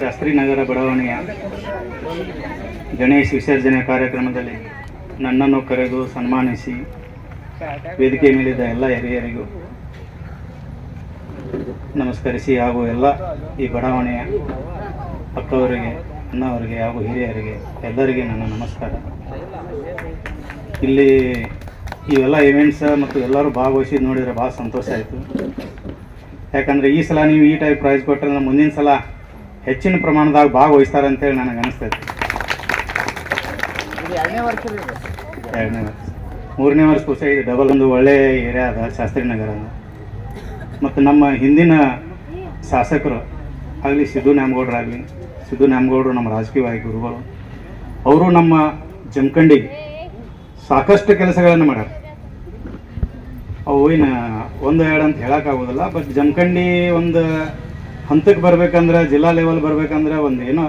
ಶಾಸ್ತ್ರಿ ನಗರ ಬಡಾವಣೆಯ ಗಣೇಶ್ ವಿಸರ್ಜನೆ ಕಾರ್ಯಕ್ರಮದಲ್ಲಿ ನನ್ನನ್ನು ಕರೆದು ಸನ್ಮಾನಿಸಿ ವೇದಿಕೆ ಮೇಲಿದ್ದ ಎಲ್ಲ ಹಿರಿಯರಿಗೂ ನಮಸ್ಕರಿಸಿ ಹಾಗೂ ಎಲ್ಲ ಈ ಬಡಾವಣೆಯ ಅಕ್ಕವರಿಗೆ, ಅಣ್ಣವರಿಗೆ ಹಾಗೂ ಹಿರಿಯರಿಗೆ ಎಲ್ಲರಿಗೆ ನನ್ನ ನಮಸ್ಕಾರ. ಇಲ್ಲಿ ಇವೆಲ್ಲ ಇವೆಂಟ್ಸ್ ಮತ್ತು ಎಲ್ಲರೂ ಭಾಗವಹಿಸಿ ನೋಡಿದರೆ ಭಾಳ ಸಂತೋಷ ಆಯಿತು. ಯಾಕಂದರೆ ಈ ಸಲ ನೀವು ಈ ಟೈಪ್ ಪ್ರೈಸ್ ಕೊಟ್ಟರೆ ಮುಂದಿನ ಸಲ ಹೆಚ್ಚಿನ ಪ್ರಮಾಣದಾಗ ಭಾಗವಹಿಸ್ತಾರೆ ಅಂತೇಳಿ ನನಗೆ ಅನಿಸ್ತೈತಿ. ಎರಡನೇ ವರ್ಷ ಮೂರನೇ ವರ್ಷ ಖುಷಿ ಇದೆ ಡಬಲ್ ಒಂದು ಒಳ್ಳೆಯ ಏರಿಯಾ ಅದ ಶಾಸ್ತ್ರಿ ನಗರ ಮತ್ತು ನಮ್ಮ ಹಿಂದಿನ ಶಾಸಕರು ಆಗಲಿ ಸಿದ್ದು ನ್ಯಾಮಗೌಡರಾಗಲಿ ಸಿದ್ದು ನ್ಯಾಮಗೌಡರು ನಮ್ಮ ರಾಜಕೀಯವಾಗಿ ಗುರುಗಳು ಅವರು ನಮ್ಮ ಜಮಖಂಡಿಗೆ ಸಾಕಷ್ಟು ಕೆಲಸಗಳನ್ನು ಮಾಡ್ಯಾರ. ಅವು ಏನು ಒಂದು ಎರಡು ಅಂತ ಹೇಳೋಕ್ಕಾಗೋದಿಲ್ಲ ಬಟ್ ಜಮಖಂಡಿ ಒಂದು ಹಂತಕ್ಕೆ ಬರ್ಬೇಕಂದ್ರೆ, ಜಿಲ್ಲಾ ಲೆವೆಲ್ ಬರ್ಬೇಕಂದ್ರೆ ಒಂದು ಏನೋ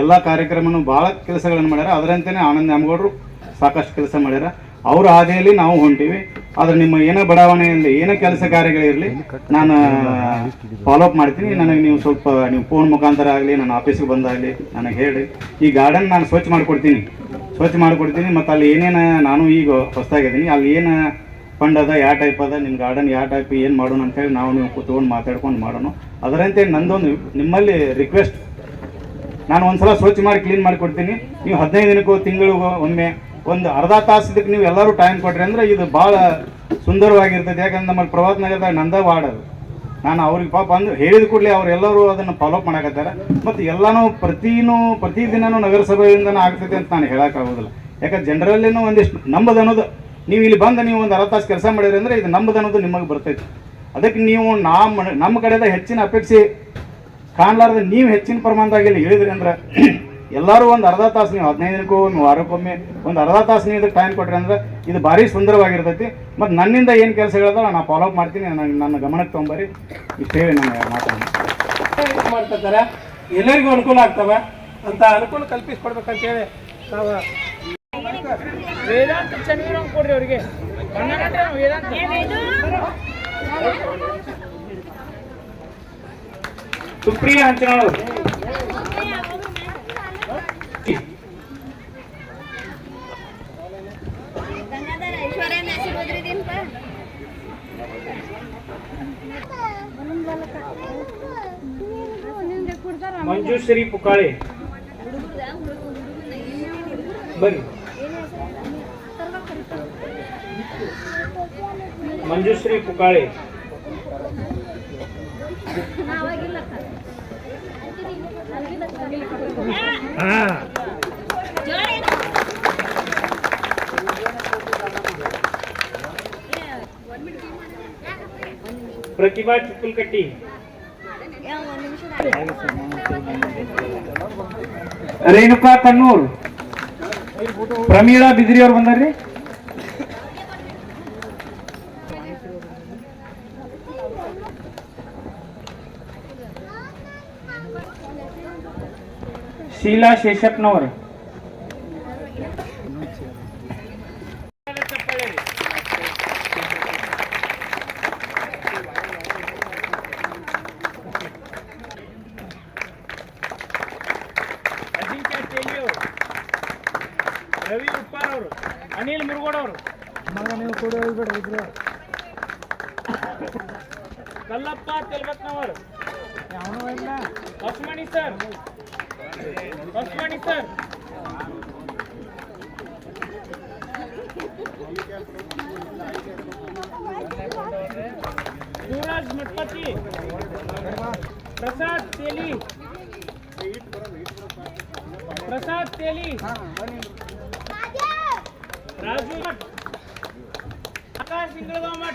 ಎಲ್ಲ ಕಾರ್ಯಕ್ರಮನೂ ಭಾಳ ಕೆಲಸಗಳನ್ನು ಮಾಡ್ಯಾರ. ಅದರಂತೆಯೇ ಆನಂದ್ ನ್ಯಾಮಗೌಡರು ಸಾಕಷ್ಟು ಕೆಲಸ ಮಾಡ್ಯಾರ. ಅವ್ರ ಹಾದಿಯಲ್ಲಿ ನಾವು ಹೊಂಟೀವಿ. ಆದ್ರೆ ನಿಮ್ಮ ಏನೋ ಬಡಾವಣೆಯಲ್ಲಿ ಏನೋ ಕೆಲಸ ಕಾರ್ಯಗಳಿರಲಿ ನಾನು ಫಾಲೋ ಅಪ್ ಮಾಡ್ತೀನಿ. ನನಗೆ ನೀವು ಸ್ವಲ್ಪ, ನೀವು ಫೋನ್ ಮುಖಾಂತರ ಆಗಲಿ ನನ್ನ ಆಫೀಸಿಗೆ ಬಂದಾಗಲಿ, ನನಗೆ ಹೇಳಿ. ಈ ಗಾರ್ಡನ್ ನಾನು ಸ್ವಚ್ಛ ಮಾಡಿಕೊಡ್ತೀನಿ. ಸ್ವಚ್ಛ ಮಾಡಿಕೊಡ್ತೀನಿ. ಮತ್ತು ಅಲ್ಲಿ ಏನೇನು ನಾನು ಈಗ ಹೊಸ್ದಾಗಿದ್ದೀನಿ. ಅಲ್ಲಿ ಏನು ಫಂಡ್ ಅದ ಯಾವ ಟೈಪ್ ಅದ ನಿಮ್ಮ ಗಾರ್ಡನ್ ಯಾವ ಟೈಪ್ ಏನು ಮಾಡೋಣ ಅಂತೇಳಿ ನಾವು ನೀವು ಕೂತ್ಕೊಂಡು ಮಾತಾಡ್ಕೊಂಡು ಮಾಡೋಣ. ಅದರಂತೆ ನಂದೊಂದು ನಿಮ್ಮಲ್ಲಿ ರಿಕ್ವೆಸ್ಟ್ ನಾನು ಒಂದ್ಸಲ ಸ್ವಚ್ಛ ಮಾಡಿ ಕ್ಲೀನ್ ಮಾಡಿ ಕೊಡ್ತೀನಿ. ನೀವು ಹದಿನೈದು ದಿನಕ್ಕೂ ತಿಂಗಳಿಗೂ ಒಮ್ಮೆ ಒಂದು ಅರ್ಧ ತಾಸು ಇದಕ್ಕೆ ನೀವು ಎಲ್ಲರೂ ಟೈಮ್ ಕೊಟ್ರಿ ಅಂದ್ರೆ ಇದು ಭಾಳ ಸುಂದರವಾಗಿರ್ತದೆ. ಯಾಕಂದ್ರೆ ನಮ್ಮಲ್ಲಿ ಪ್ರವಾಸ ನಗರದಾಗ ನಂದ ವಾರ್ಡ್ ಅದು. ನಾನು ಅವ್ರಿಗೆ ಪಾಪ ಅಂದ್ರೆ, ಹೇಳಿದ ಕೂಡಲೇ ಅವರೆಲ್ಲರೂ ಅದನ್ನು ಫಾಲೋ ಅಪ್ ಮಾಡಕತ್ತಾರೆ. ಮತ್ತು ಎಲ್ಲನೂ ಪ್ರತಿನೂ ಪ್ರತಿದಿನನೂ ನಗರಸಭೆಯಿಂದನೂ ಆಗ್ತೈತೆ ಅಂತ ನಾನು ಹೇಳೋಕ್ಕಾಗೋದಿಲ್ಲ. ಯಾಕಂದ್ರೆ ಜನರಲ್ಲಿನೂ ಒಂದಿಷ್ಟು ನಂಬದು ಅನ್ನೋದು ನೀವು ಇಲ್ಲಿ ಬಂದು ನೀವು ಒಂದು ಅರ್ಧ ತಾಸು ಕೆಲಸ ಮಾಡಿದ್ರೆ ಅಂದರೆ ಇದು ನಮ್ಮದು ಅನ್ನೋದು ನಿಮಗೆ ಬರ್ತೈತೆ. ಅದಕ್ಕೆ ನೀವು ನಮ್ಮ ನಮ್ಮ ಕಡೆದ ಹೆಚ್ಚಿನ ಅಪೇಕ್ಷೆ ಕಾಣ್ಲಾರ್ದೆ ನೀವು ಹೆಚ್ಚಿನ ಪ್ರಮಾಣದಾಗ ಇಲ್ಲಿ ಹೇಳಿದ್ರಿ ಅಂದ್ರೆ ಎಲ್ಲರೂ ಒಂದು ಅರ್ಧ ತಾಸು ನೀವು ಹದಿನೈದು ದಿನಕ್ಕೂ ಒಂದು ವಾರಕ್ಕೊಮ್ಮೆ ಒಂದು ಅರ್ಧ ತಾಸು ನೀವು ಇದಕ್ಕೆ ಟೈಮ್ ಕೊಟ್ರಿ ಅಂದ್ರೆ ಇದು ಭಾರಿ ಸುಂದರವಾಗಿರ್ತೈತಿ. ಮತ್ತು ನನ್ನಿಂದ ಏನು ಕೆಲಸ ಕೆಲಸಗಳದ ನಾನು ಫಾಲೋ ಅಪ್ ಮಾಡ್ತೀನಿ ನನಗೆ ನನ್ನ ಗಮನಕ್ಕೆ ತೊಗೊಂಬರಿ. ಈ ಹೇಳಿ ನಾನು ಮಾತಾಡೋಣ ಮಾಡ್ತಾರೆ ಎಲ್ಲರಿಗೂ ಅನುಕೂಲ ಆಗ್ತವೆ ಅಂತ ಅನುಕೂಲ ಕಲ್ಪಿಸ್ಕೊಡ್ಬೇಕಂತ ಹೇಳಿ ನಾವು ವೇದಾಂತ ಚೆನ್ನಾಗಿ ಕೊಡ್ರಿ ಅವ್ರಿಗೆ. ಕನ್ನಡ ವೇದಾಂತ. ಸುಪ್ರಿಯ ಪಾ ಮಂಜುಶ್ರೀ ಪುಕಾಳೆ. ಬರ್ರಿ. ಮಂಜುಶ್ರೀ ಪುಕಾಳೆ ಪ್ರತಿಭಾ ಚಿಕ್ಕಲ್ಕಟ್ಟಿ ಒಂದ್ ನಿಮಿಷ ರೇಣುಕಾ ಕಣ್ಣೂರ್ ಪ್ರಮೀಳಾ ಬಿದ್ರಿ ಶೀಲಾ ಶೇಷಪ್ಪನವರ್ ಅಜಿಂಕ್ಯ ಟೇಲಿ ಅವರು ರವಿ ಉಪ್ಪಾರ್ ಅವರು ಅನಿಲ್ ಮುರುಗೋಡ್ ಅವರು ಕಲ್ಲಪ್ಪ ತೆಲ್ಬತ್ನವರ್ ಹೊಸ್ಮಣಿ ಸರ್ सूरज मठपती प्रसाद तेली. प्रसाद तेली. राजू मठ. आकाश इंगळगाव मठ.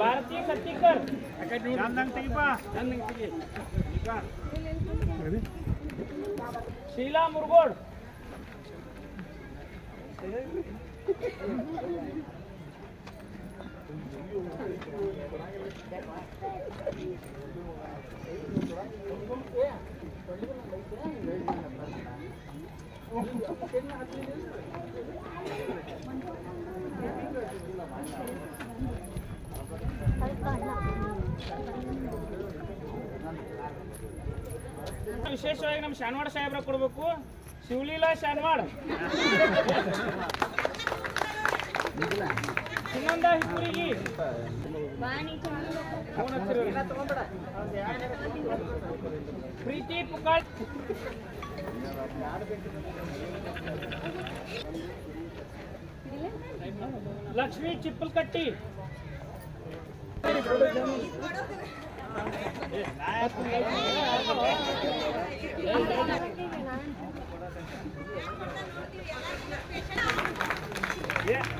ಭಾರತೀಯ ಕತ್ತಿಕರ್ ಚಂದಂಗ್ ತೆಗಿಪ ಚಂದಂಗ್ ತೆಗಿ ವಿಶೇಷವಾಗಿ ನಮ್ಮ ಶಾನ್ವಾಡ ಸಾಹೇಬ್ರ ಕೊಡ್ಬೇಕು. ಶಿವಲೀಲಾ ಶಾನ್ವಾಡ್. ಸುನಂದ ಹಿಪ್ಪುರಿಗಿ. ಪ್ರೀತಿ ಪುಕಾಳ್ लक्ष्मी चिप्पल कट्टी Yeah